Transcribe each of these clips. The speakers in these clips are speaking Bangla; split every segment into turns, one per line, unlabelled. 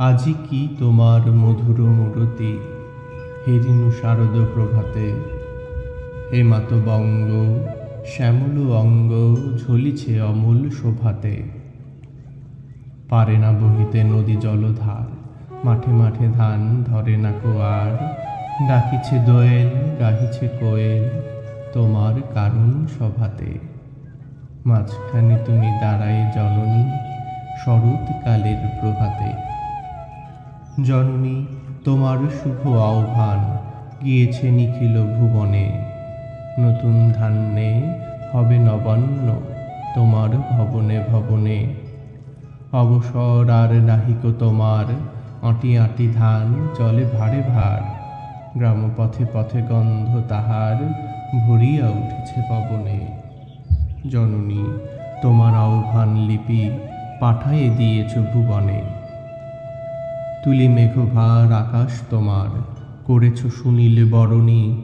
আজি কি তোমার মধুর মূরতি? হেরিনু শারদ প্রভাতে। হে মাত বঙ্গ শ্যামল অঙ্গ ঝলিছে অমূল শোভাতে। পারে না বহিতে নদী জলধার, মাঠে মাঠে ধান ধরে না কোয়ার। ডাকিছে দোয়েল, গাহিছে কোয়েল, তোমার কারণ সভাতে। মাঝখানে তুমি দাঁড়ায় জননী, শরৎকালের প্রভাতে। জননী, তোমার শুভ আহ্বান গিয়েছে নিখিল ভুবনে। নতুন ধান্যে হবে নবান্ন তোমার ভবনে ভবনে। অবসর আর নাহিক তোমার, আঁটি আঁটি ধান চলে ভারে ভার। গ্রাম পথে গন্ধ তাহার ভরিয়া উঠেছে পবনে। জননী, তোমার আহ্বান লিপি পাঠাইয়ে দিয়েছ ভুবনে। তুলি মেঘভার আকাশ তোমার, করেছ সুনীল বরণী।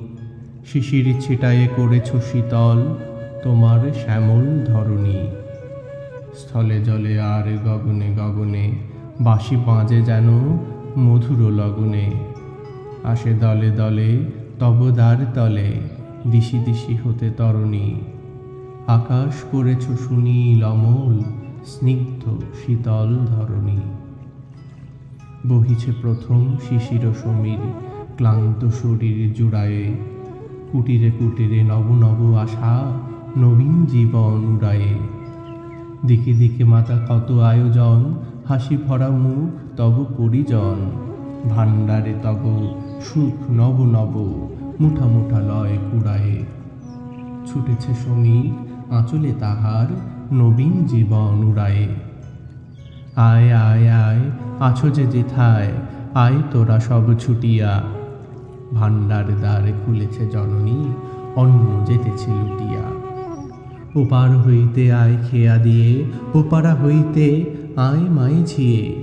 শিশির ছিটায়ে করেছ শীতল তোমার শ্যামল ধরণী। স্থলে জলে আর গগনে গগনে, বাঁশি বাজে যেন মধুর লগনে। আসে দলে দলে তবদার তলে, দিশি দিশি হতে তরণী। আকাশ করেছ সুনীল, অমল, স্নিগ্ধ, শীতল ধরণী। বহিছে প্রথম শিশির সমীর, ক্লান্ত শরীর জুড়ায়ে। কুটিরে কুটিরে নব নব আশা নবীন জীবন উড়ায়ে। দিকে দিকে মাতা কত আয়োজন, হাসি ভরা মুখ তব পরিজন। ভাণ্ডারে তব সুখ নব নব, মুঠা মুঠা লয় কুড়ায়ে। ছুটেছে সমীর, আঁচলে তাহার নবীন জীবন উড়ায়ে। আয় আয় আয়, আছো যে যেথায়, আয় তোরা সব ছুটিয়া। ভাণ্ডার দ্বার খুলেছে জননী, অন্ন যেতেছে লুটিয়া। ওপার হইতে আয় খেয়া দিয়ে ওপারা হইতে আয় মাই ঝিয়ে।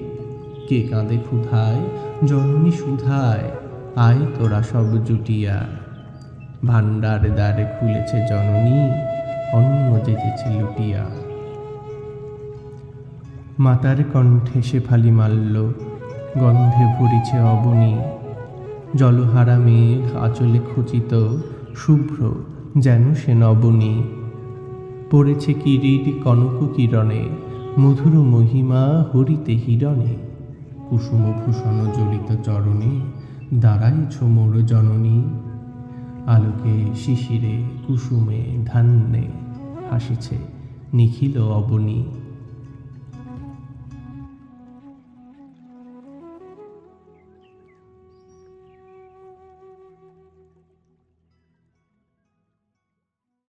কে কাঁদে ক্ষুধায়, জননী সুধায়, আয় তোরা সব জুটিয়া। ভাণ্ডার দ্বারে খুলেছে জননী, অন্ন যেতেছে লুটিয়া। মাতার কণ্ঠে সে ফালি মাল্য গন্ধে ভরিছে অবনী। জলহারা মেঘ আচলে খচিত, শুভ্র যেন সে নবনী। পড়েছে কিরিট কনক কিরণে, মধুর মহিমা হরিতে হিরণে। কুসুম ভূষণ জড়িত চরণে দাঁড়াইছ মোর জননী। আলোকে শিশিরে কুসুমে ধান্যে হাসিছে নিখিল অবনী।